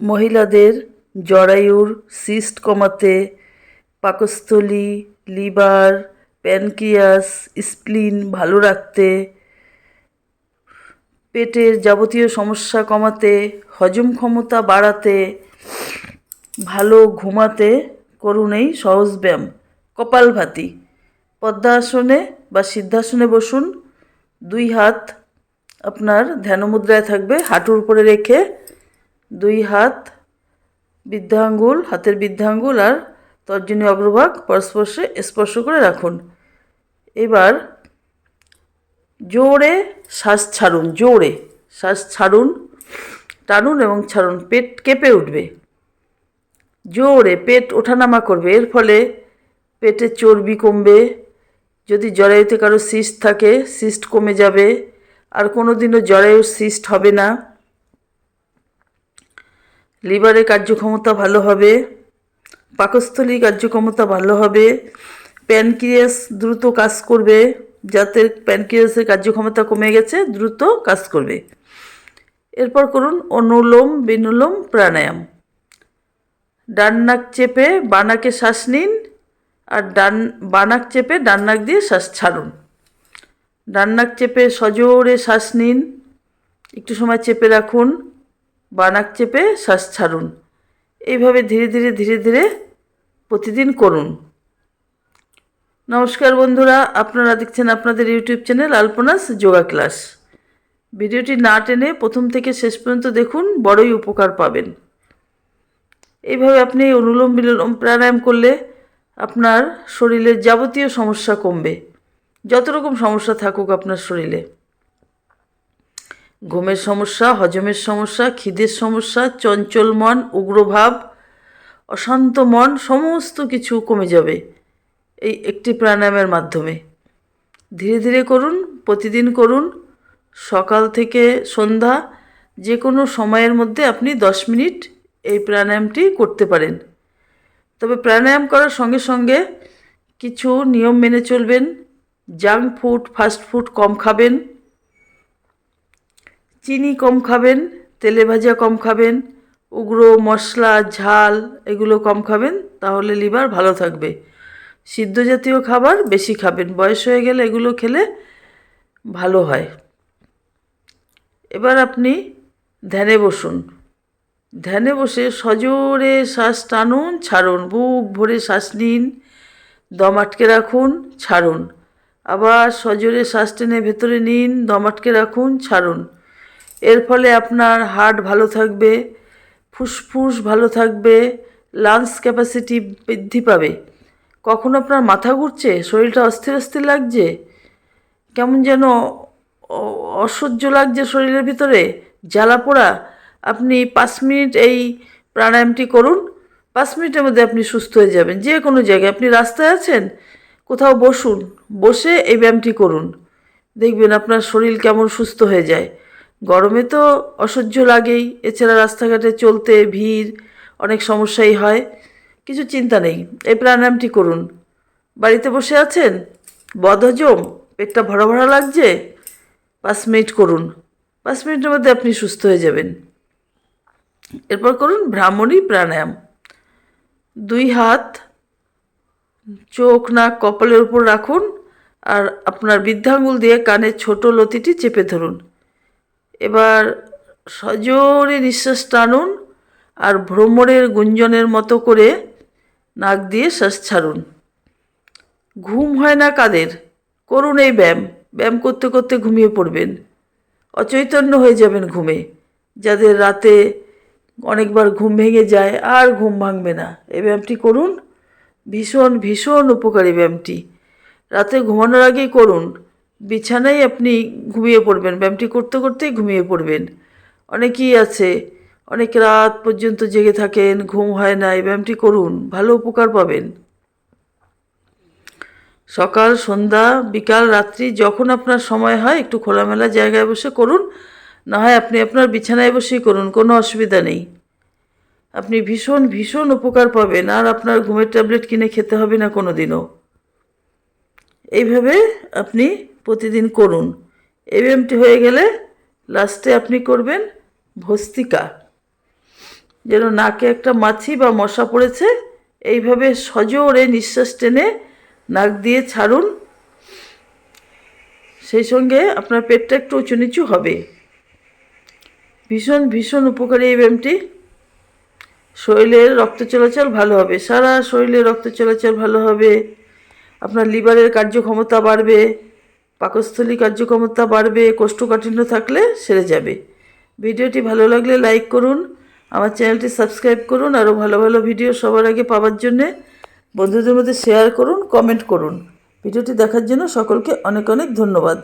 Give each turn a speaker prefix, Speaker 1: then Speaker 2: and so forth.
Speaker 1: মহিলাদের জরায়ুর সিস্ট কমাতে পাকস্থলী, লিভার, প্যানক্রিয়াস, স্প্লিন ভালো রাখতে, পেটের যাবতীয় সমস্যা কমাতে, হজম ক্ষমতা বাড়াতে, ভালো ঘুমাতে করুন এই সহজ ব্যায়াম। কপালভাতি পদ্মাসনে বা সিদ্ধাসনে বসুন। দুই হাত আপনার ধ্যানমুদ্রায় থাকবে, হাঁটুর উপরে রেখে দুই হাত বৃদ্ধাঙ্গুল, হাতের বৃদ্ধাঙ্গুল আর তর্জনী অগ্রভাগ পরস্পর্শে স্পর্শ করে রাখুন। এবার জোরে শ্বাস ছাড়ুন জোরে শ্বাস ছাড়ুন, টানুন এবং ছাড়ুন, পেট কেঁপে উঠবে। জোরে পেট ওঠানামা করবে, এর ফলে পেটের চর্বি কমবে, যদি জরায়ুতে কারও সিস্ট থাকে, সিস্ট কমে যাবে, আর কোনো দিনও জরায়ুর সিস্ট হবে না। লিভারের কার্যক্ষমতা ভালো হবে, পাকস্থলী কার্যক্ষমতা ভালো হবে, প্যানক্রিয়াস দ্রুত কাজ করবে, যাতে প্যানক্রিয়াসের কার্যক্ষমতা কমে গেছে, দ্রুত কাজ করবে। এরপর করুন অনুলোম বিনুলোম প্রাণায়াম। ডান নাক চেপে বানাকে শ্বাস নিন আর ডান বানাক চেপে ডান নাক দিয়ে শ্বাস ছাড়ুন। ডান নাক চেপে সজোরে শ্বাস নিন, একটু সময় চেপে রাখুন। বানাক চেপে শ্বাস ছাড়ুন। এইভাবে ধীরে ধীরে ধীরে ধীরে প্রতিদিন করুন। নমস্কার বন্ধুরা, আপনারা দেখছেন আপনাদের YouTube channel Alpanas yoga class. ভিডিওটি না টেনে প্রথম থেকে শেষ পর্যন্ত দেখুন, বড়ই উপকার পাবেন। এইভাবে আপনি অনুলোম বিলোম প্রাণায়াম করলে আপনার শরীরের যাবতীয় সমস্যা কমবে। যত রকম সমস্যা থাকুক আপনার শরীরে। ঘুমের সমস্যা, হজমের সমস্যা, খিদের সমস্যা, চঞ্চল মন, উগ্রভাব, অশান্ত মন, সমস্ত কিছু কমে যাবে এই একটি প্রাণায়ামের মাধ্যমে। ধীরে ধীরে করুন, প্রতিদিন করুন, সকাল থেকে সন্ধ্যা যে কোনো সময়ের মধ্যে আপনি দশ মিনিট এই প্রাণায়ামটি করতে পারেন। তবে প্রাণায়াম করার সঙ্গে সঙ্গে কিছু নিয়ম মেনে চলবেন, জাঙ্ক ফুড, ফাস্ট ফুড কম খাবেন চিনি কম খাবেন, তেলে ভাজা কম খাবেন, উগ্র মশলা, ঝাল এগুলো কম খাবেন, তাহলে লিভার ভালো থাকবে। সিদ্ধ জাতীয় খাবার বেশি খাবেন, বয়স হয়ে গেলে এগুলো খেলে ভালো হয়। এবার আপনি ধ্যানে বসুন। ধ্যানে বসে সজোরে শ্বাস টানুন, ছাড়ুন। বুক ভরে শ্বাস নিন, দম আটকে রাখুন, ছাড়ুন। আবার সজোরে শ্বাস টেনে ভেতরে নিন, দম আটকে রাখুন, ছাড়ুন। এর ফলে আপনার হার্ট ভালো থাকবে, ফুসফুস ভালো থাকবে, লাংস ক্যাপাসিটি বৃদ্ধি পাবে। কখন আপনার মাথা ঘুরছে? শরীরটা অস্থির অস্থির লাগছে? কেমন যেন অসহ্য লাগছে শরীরের ভিতরে? জ্বালা পোড়া? আপনি পাঁচ মিনিট এই প্রাণায়ামটি করুন। পাঁচ মিনিটের মধ্যে আপনি সুস্থ হয়ে যাবেন। যে কোনো জায়গায় আপনি রাস্তায় আছেন, কোথাও বসুন, বসে এই ব্যায়ামটি করুন। দেখবেন আপনার শরীর কেমন সুস্থ হয়ে যায়। গরমে তো অসহ্য লাগেই। এছাড়া রাস্তাঘাটে চলতে, ভিড় অনেক সমস্যাই হয়। কিছু চিন্তা নেই। এই প্রাণায়ামটি করুন। বাড়িতে বসে আছেন? বদহজম? পেটটা ভরা ভরা লাগছে? পাঁচ মিনিট করুন। পাঁচ মিনিটের মধ্যে আপনি সুস্থ হয়ে যাবেন। এরপর করুন ভ্রামরী প্রাণায়াম। দুই হাত, চোখ, নাক, কপালের উপর রাখুন আর আপনার বৃদ্ধাঙ্গুল দিয়ে কানের ছোট লতিটি চেপে ধরুন। এবার সজোরে নিঃশ্বাস টানুন আর ভ্রমরের গুঞ্জনের মতো করে নাক দিয়ে শ্বাস ছাড়ুন। ঘুম হয় না কাদের? করুন এই ব্যায়াম। ব্যায়াম করতে করতে ঘুমিয়ে পড়বেন। অচৈতন্য হয়ে যাবেন ঘুমে। যাদের রাতে অনেকবার ঘুম ভেঙে যায় আর ঘুম ভাঙবে না। এই ব্যায়ামটি করুন। ভীষণ ভীষণ উপকারী ব্যায়ামটি। রাতে ঘুমানোর আগেই করুন। বিছানায় আপনি ঘুমিয়ে পড়বেন, ব্যায়ামটি করতে করতেই ঘুমিয়ে পড়বেন। অনেকেই আছে, অনেক রাত পর্যন্ত জেগে থাকেন, ঘুম হয় না এই ব্যায়ামটি করুন, ভালো উপকার পাবেন। সকাল, সন্ধ্যা, বিকাল, রাত্রি, যখন আপনার সময় হয়, একটু খোলামেলা জায়গায় বসে করুন, না হয় আপনি আপনার বিছানায় বসেই করুন, কোনো অসুবিধা নেই। আপনি ভীষণ ভীষণ উপকার পাবেন, আর আপনার ঘুমের ট্যাবলেট কিনে খেতে হবে না কোনো দিনও এইভাবে আপনি প্রতিদিন করুন। এই ব্যায়ামটি হয়ে গেলে লাস্টে আপনি করবেন ভস্তিকা। যেন নাকে একটা মাছি বা মশা পড়েছে, এইভাবে সজোরে নিঃশ্বাস টেনে নাক দিয়ে ছাড়ুন। সেই সঙ্গে আপনার পেটটা একটু উঁচু নিচু হবে। ভীষণ ভীষণ উপকারী এই ব্যায়ামটি শরীরের রক্ত চলাচল ভালো হবে। সারা শরীরে রক্ত চলাচল ভালো হবে। আপনার লিভারের কার্যক্ষমতা বাড়বে। পাকস্থলী কার্যক্ষমতা বাড়বে, কোষ্ঠকাঠিন্য থাকলে সেরে যাবে। ভিডিওটি ভালো লাগলে লাইক করুন, আমার চ্যানেলটি সাবস্ক্রাইব করুন, আরও ভালো ভালো ভিডিও সবার আগে পাওয়ার জন্যে বন্ধুদের মধ্যে শেয়ার করুন, কমেন্ট করুন। ভিডিওটি দেখার জন্য সকলকে অনেক অনেক ধন্যবাদ।